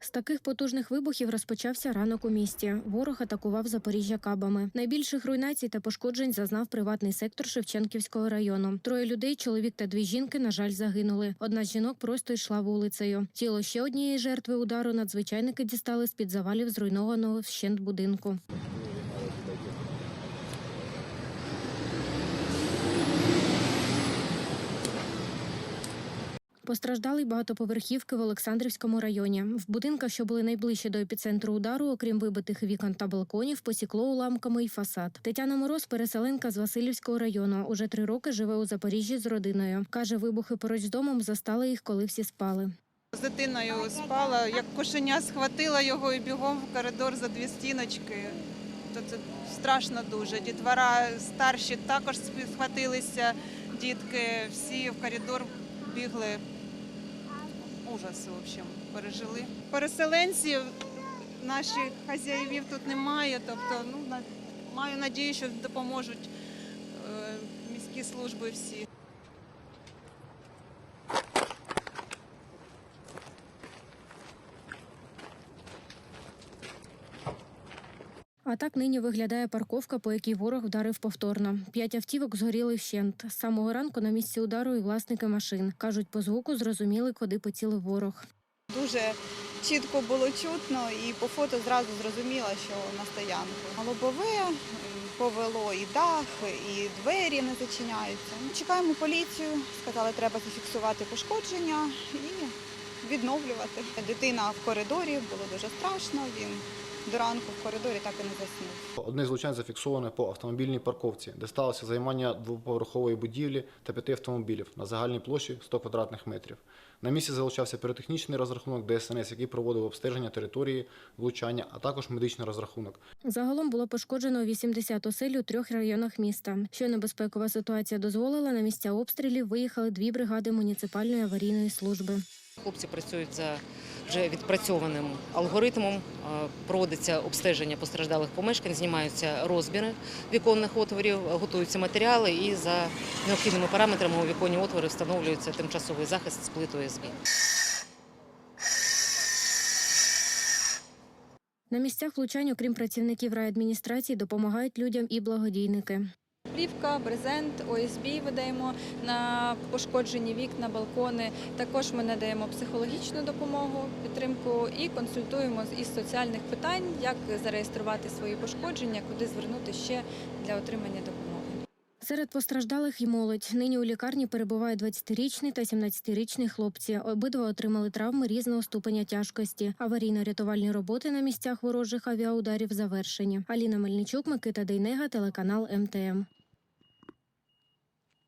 З таких потужних вибухів розпочався ранок у місті. Ворог атакував Запоріжжя кабами. Найбільших руйнацій та пошкоджень зазнав приватний сектор Шевченківського району. Троє людей, чоловік та дві жінки, на жаль, загинули. Одна з жінок просто йшла вулицею. Тіло ще однієї жертви удару надзвичайники дістали з під завалів зруйнованого вщент будинку. Постраждали багатоповерхівки в Олександрівському районі. В будинках, що були найближче до епіцентру удару, окрім вибитих вікон та балконів, посікло уламками й фасад. Тетяна Мороз, переселенка з Васильівського району, уже три роки живе у Запоріжжі з родиною. каже, вибухи поруч з домом застали їх, коли всі спали. З дитиною спала, як кошеня схватила його і бігом в коридор за дві стіночки. То це страшно дуже. Дітвора старші також схватилися, дітки всі в коридор бігли. Ужас, в общем, пережили. Переселенців наших хазяївів тут немає, тобто ну, маю надію, що допоможуть е, міські служби всі. А так нині виглядає парковка, по якій ворог вдарив повторно. П'ять автівок згоріли вщент. З самого ранку на місці удару і власники машин. Кажуть, по звуку зрозуміли, куди поцілив ворог. Дуже чітко було чутно і по фото зразу зрозуміла, що на стоянку. Лобове повело і дах, і двері не зачиняються. Чекаємо поліцію, сказали, треба зафіксувати пошкодження і відновлювати. Дитина в коридорі, було дуже страшно. Він до ранку в коридорі так і не заснув. Одне з влучань зафіксоване по автомобільній парковці, де сталося займання двоповерхової будівлі та п'яти автомобілів на загальній площі 100 квадратних метрів. На місці залучався піротехнічний розрахунок ДСНС, який проводив обстеження території влучання, а також медичний розрахунок. Загалом було пошкоджено 80 осель у трьох районах міста. Щойно безпекова ситуація дозволила, на місця обстрілів виїхали дві бригади муніципальної аварійної служби. Хлопці працюють за вже відпрацьованим алгоритмом. Е, Проводиться обстеження постраждалих помешкань, знімаються розбіри віконних отворів, готуються матеріали і за необхідними параметрами у віконні отвори встановлюється тимчасовий захист з плит ОСБ. На місцях влучань, окрім працівників райадміністрації, допомагають людям і благодійники. Плівка, брезент, ОСБ видаємо на пошкоджені вікна, балкони. Також ми надаємо психологічну допомогу, підтримку і консультуємо із соціальних питань, як зареєструвати свої пошкодження, куди звернути ще для отримання допомоги. Серед постраждалих і молодь. Нині у лікарні перебувають 20-річний та 17-річний хлопці. Обидва отримали травми різного ступеня тяжкості. Аварійно-рятувальні роботи на місцях ворожих авіаударів завершені. Аліна Мельничук, Микита Дейнега, телеканал МТМ.